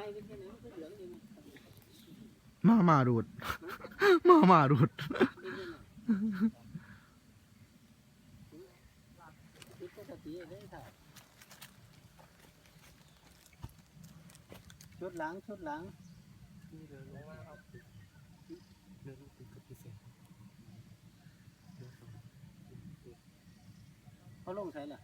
ไม่ไม่ใช่นะมันเหลืองดีนะมามาดูด มามาดูดนี่ก็สติได้ค่ะชุดหลังชุดหลังเขาลงใส่ละ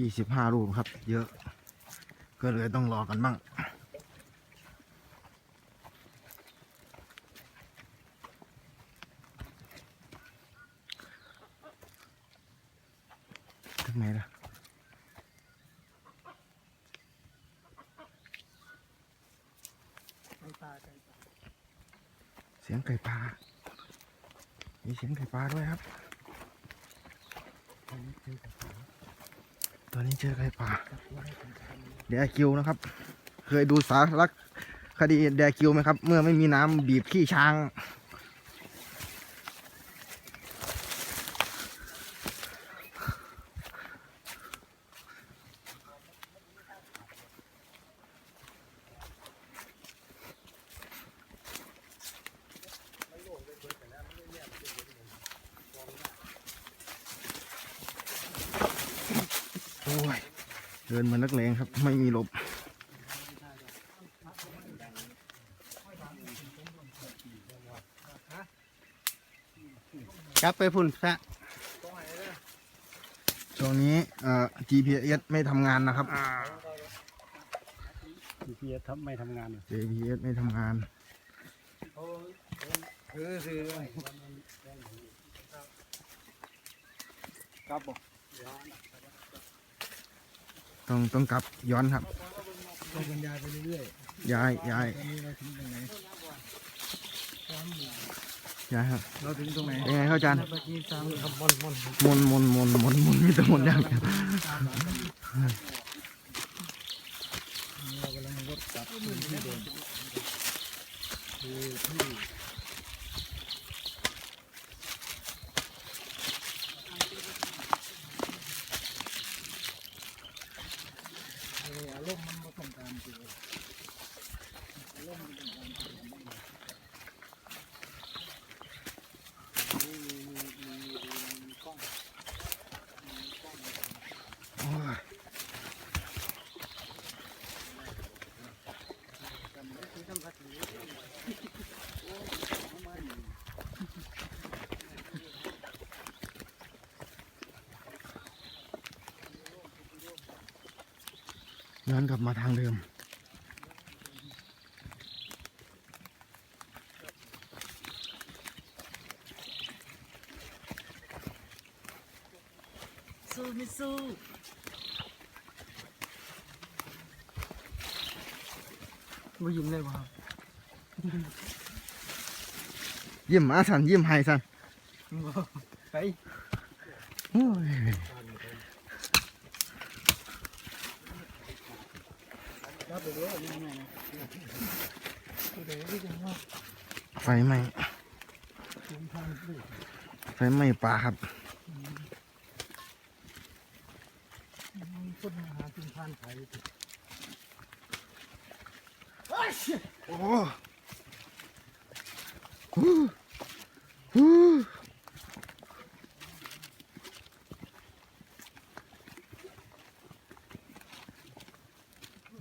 ยี่สิบห้ารูปครับ เยอะ ก็เลยต้องรอกันบ้างถึงไหนล่ะเสียงไก่ปลา มีเสียงไก่ปลาด้วยครับ ตอนนี้เจอไก่ป่าแดกิวนะครับ เคยดูสารคดีแดกิวไหมครับ เมื่อไม่มีน้ำบีบขี้ช้าง อ้ย เดินเหมือนนักเลงครับ ไม่มีหลบครับไปพุ่นพระช่วงนี้เอ่อ GPS ไม่ทำงานนะครับพีเอสไม่ทำงาน GPS ไม่ทำงานคือคือครับผม ต้องต้องกลับย้อนครับต้องบรรยายไปเรื่อยย้ายย้ายๆตอนนี้เราถึงตรงไหนย้ายครับเราถึงตรงไหนยังไงเข้าอาจารย์เมื่อกี้ตามคำมอนมอนมนมนมนมนมนมีแต่มนอย่างเดียวเรากำลังรถกลับที่เดิมคือที่ เอออารมณ์มันมาต้องการคืออารมณ์มันต้องการคือมีมีมีมีมีกล้องมีกล้อง โอ้ ย้อนกลับมาทางเดิม สู้ไม่สู้ว่ายิ้มเลยวะครับยิ้มมาสันยิ้มให้สันไปโอ้ยรับไปเลยนี่ไงนะตัวเด็กที่จะว่าไฟไหม้ถึงพันเลยไฟไหม้ป่าครับ คนหาถึงพันไทยโอ้ฮู้ฮู้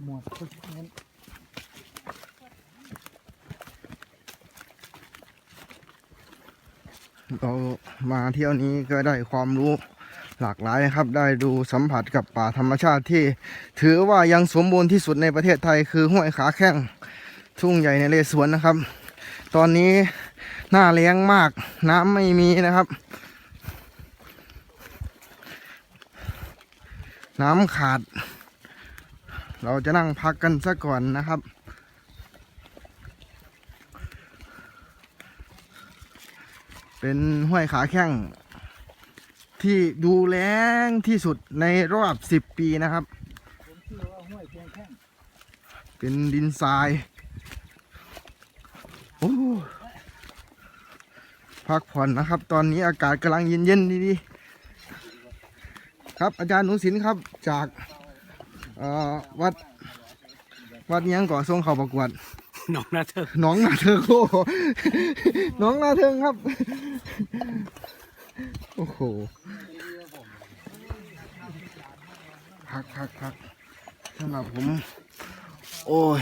หมดพุทธนั้นเรามาเที่ยวนี้ก็ได้ความรู้ หลากหลายนะครับ ได้ดูสัมผัสกับป่าธรรมชาติที่ ถือว่ายังสมบูรณ์ที่สุดในประเทศไทยคือห้วยขาแข้งทุ่งใหญ่ในเลสวนนะครับ ตอนนี้หน้าแล้งมากน้ำไม่มีนะครับ น้ำขาด เราจะนั่งพักกันซะก่อนนะครับเป็นห้วยขาแข้ง ที่ดูแล้งที่สุดในรอบสิบปีนะครับผมชื่อว่าห้วยเพียงแข้งเป็นดินทราย โอ้พักผ่อนนะครับ ตอนนี้อากาศกำลังเย็นๆดีๆครับอาจารย์หนุสินครับจากเอ่อวัดวัดเนี้ยงก่อทรงเขาประกวดน้องนาเธอหน้องนาเทิงโอ้โหหน้องนาเทิงครับ โอ้โหพักพักพักสำหรับผม โอ้ย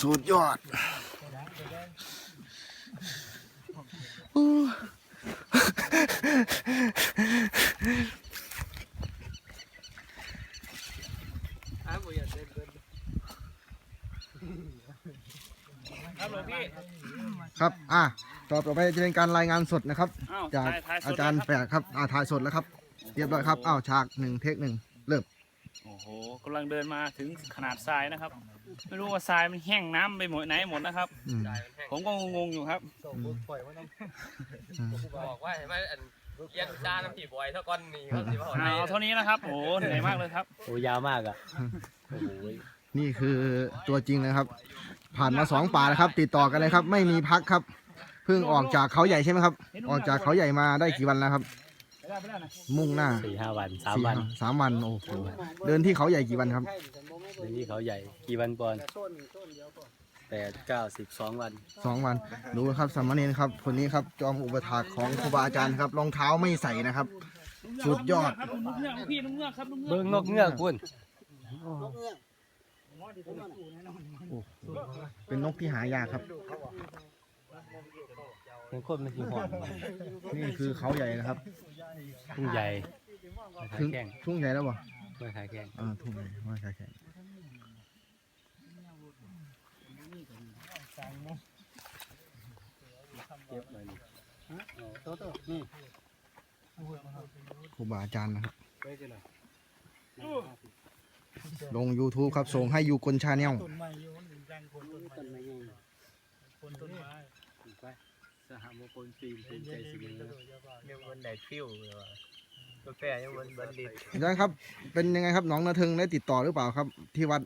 สุดยอดโอ้ครับ อะ ต่อไปจะเป็นการรายงานสดนะครับ อ้าวจากถ่ายถ่ายสดอาจารย์เลยคบแปะครับอ่าถ่ายสดแล้วครับ เรียบร้อยครับอ้าวฉากหนึ่งเทคหนึ่งเริ่มโอ้โหกำลังเดินมาถึงขนาดทรายนะครับ ไม่รู้ว่าทรายมันแห้งน้ำไปหมดไหนหมดนะครับ อืมผมก็งงๆอยู่ครับบอกว่าเห็นไหมอันเอียงจาน้ำผีบอยเท่าก้อนนี้ครับที่ว่าเอาเอาเท่านี้นะครับโอ้โหเหนื่อยมากเลยครับ โอ้ยาวมากอะ โอ้โหนี่คือตัวจริงนะครับ ผ่านมาสองป่าแล้วครับ ติดต่อกันเลยครับ ไม่มีพักครับ เพิ่งออกจากเขาใหญ่ใช่ไหมครับ ออกจากเขาใหญ่มาได้กี่วันแล้วครับ มุ่งหน้าสี่ห้าวันสามสี่วันสามวันโอ้โหเดินที่เขาใหญ่กี่วันครับในที่เขาใหญ่กี่วันก่อนแปดเก้าสิบสองวันสองวันดูครับสามเณรครับคนนี้ครับจอมอุปถากของครูบาอาจารย์ครับรองเท้าไม่ใส่นะครับ สุดยอดครับลุงเงือกพี่ลุงเงือกครับลุงเงือกเบิ้งนกเงือกคุณเป็นนกที่หายากครับ เป็นคนมันที่หอนนี่คือเขาใหญ่นะครับทุ่งใหญ่มาขาถึยงแข้งทุ่งใหญ่แล้วบ่มาขายแข้งอ่าทุ่งใหญ่ว่าใช่ใช่เก็บไว้นี่โต๊ะนี่ครูบาอาจารย์นะครับ ลง YouTube ครับ ส่งให้ยูกลชาแนลต้นไม้อยู่มันถึงจังคนต้นไม้ สหมงคลฟิล์มภูมิใจเสนอยังมันแดดฟิวเลยว่ะกาแฟยังมันบันดิตอาจารย์ครับ เป็นยังไงครับน้องนาเทิงได้ติดต่อหรือเปล่าครับ ที่วัด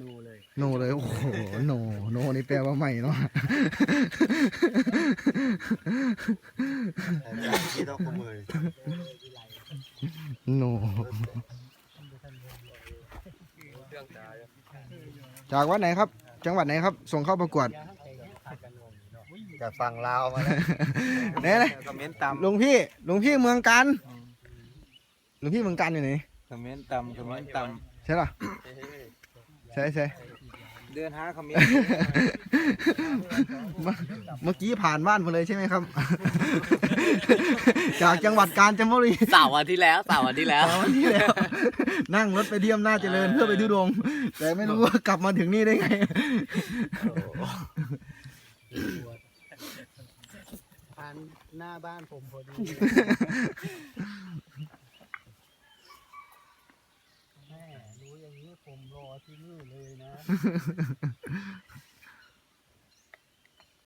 นูเลยโนเลยโอ้โหโนโนนี่แปลว่าไม่เนาะที่ต้องขโมยโนเรื่องตาจากวัดไหนครับ จังหวัดไหนครับ ส่งเข้าประกวด จากฝั่งลาวมาแล้วไหนไหนคอมเมนต์ต่หลวงพี่หลวงพี่เมืองการหลวงพี่เมืองการอยู่ไหนำคอมเมนต์ต่ำคอมเมนต์ต่ใช่ป่ะใช่ใช่ำเดินหาคอมเมนต์เมื่อเมื่อกี้ผ่านบ้านมาเลยใช่ไหมครับ จากจังหวัดกาญจนบุรีสาววันที่แล้วสาววันที่แล้วสามวันที่แล้ว นั่งรถไปเที่ยมหน้าจเจริญเพื่อไปทุดงค์แต่ไม่รู้ว่ากลับมาถึงนี่ได้ไง ผ่านหน้าบ้านผมพอดีแม่รู้อย่างนี้ผมรอที่นี่เลยนะ